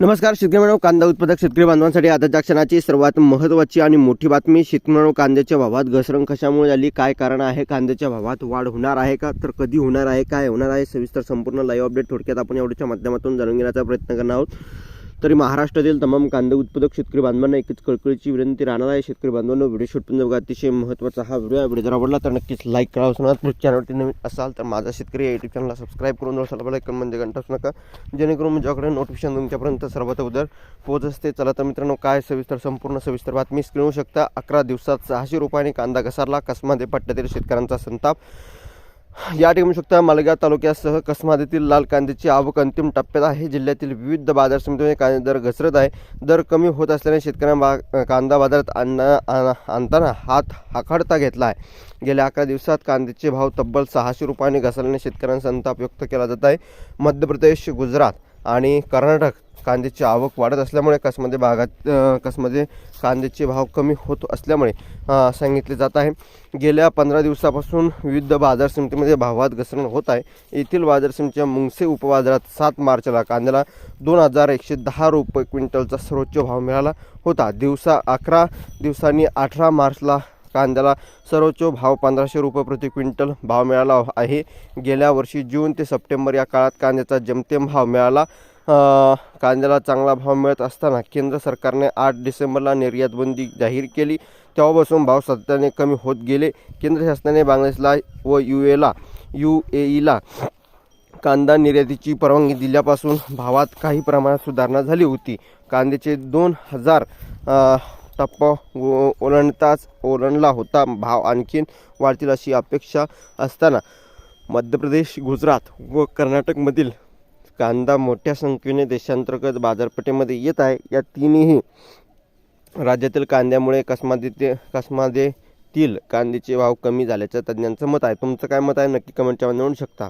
नमस्कार शेतकरी कांदा उत्पादक शेतकरी बांधवांसाठी आताच्या क्षणाची सर्वात महत्त्वाची आणि मोठी बातमी शेतकरी कांद्याच्या भावात घसरण कशामुळे झाली काय कारण आहे कांद्याच्या भावात वाढ होणार आहे का तर कधी होणार आहे काय होणार आहे सविस्तर संपूर्ण लाईव्ह अपडेट थोडक्यात आपण एवढ्याच्या माध्यमातून जाणून घेण्याचा प्रयत्न करणार आहोत. तरी महाराष्ट्रातील तमाम कांदा उत्पादक शेतकरी बांधवांना एकच कळकळीची विनंती. राहणार आहे शेतकरी बांधवांना व्हिडिओ शूट बघा अतिशय महत्त्वाचा हा व्हिडिओ आहे. व्हिडिओ जर आवडला तर नक्कीच लाईक करा. असणार पुढच्या चॅनलवरती नवीन असाल तर माझा शेतकरी यूट्यूब चॅनलला सबस्क्राईब करून जाऊ साला लाईक म्हणजे घंटा असू नका. जेणेकरून म्हणजे माझ्याकडे नोटिफिकेशन तुमच्यापर्यंत सर्वात अगोदर पोहोच असते चला तर मित्रांनो काय सविस्तर संपूर्ण सविस्तर बातमी स्क्रीन शकता. अकरा दिवसात सहाशे रुपयाने कांदा घसारला. कसमध्ये पट्ट्यातील शेतकऱ्यांचा संताप. या ठिकाणी शकता मालगाव तालुक्यासह कसमाद येथील लाल कांद्याची आवक अंतिम टप्प्यात आहे. जिल्ह्यातील विविध बाजार समितीमध्ये कांदा दर घसरत आहे. दर कमी होत असल्याने शेतकऱ्यांना बा कांदा बाजारात आणणं आणताना हात हाकाडता घेतला आहे. गेल्या अकरा दिवसात कांद्याचे भाव तब्बल सहाशे रुपयांनी घसरल्याने शेतकऱ्यांचा संताप व्यक्त केला जात आहे. मध्य प्रदेश गुजरात आणि कर्नाटक कांद्याची आवक वाढत असल्यामुळे कसमध्ये भागात कसमध्ये कांद्याचे भाव कमी होत असल्यामुळे सांगितले जात आहे. गेल्या पंधरा दिवसापासून विविध बाजार समितीमध्ये भावात घसरण होत आहे. येथील बाजार समितीच्या मुंगसे उपबाजारात सात मार्चला कांद्याला दोन हजार एकशे दहा रुपये क्विंटलचा सर्वोच्च भाव मिळाला होता. दिवसा अकरा दिवसांनी अठरा मार्चला कांद्याला सर्वोच्च भाव पंधराशे रुपये प्रति क्विंटल भाव मिळाला आहे. गेल्या वर्षी जून ते सप्टेंबर या काळात कांद्याचा जमतेम भाव मिळाला. कांद्याला चांगला भाव मिळत असताना केंद्र सरकारने आठ डिसेंबरला निर्यातबंदी जाहीर केली. तेव्हापासून भाव सातत्याने कमी होत गेले. केंद्र शासनाने बांगलादेशला व यू एला यू ए ईला कांदा निर्यातीची परवानगी दिल्यापासून भावात काही प्रमाणात सुधारणा झाली होती. कांद्याचे दोन हजार टप्पा ओ- ओलांडताच ओलांडला होता. भाव आणखीन वाढतील अशी अपेक्षा असताना मध्य प्रदेश गुजरात व कर्नाटकमधील कांदा मोठ्या संख्येने देशांतर्गत बाजारपेठेमध्ये येत आहे. या तिन्ही राज्यातील कांद्यामुळे कसमादे कसमादेतील कांद्याचे भाव कमी झाल्याचं तज्ज्ञांचं मत आहे. तुमचं काय मत आहे? नक्की कमेंटच्या मध्ये म्हणू शकता.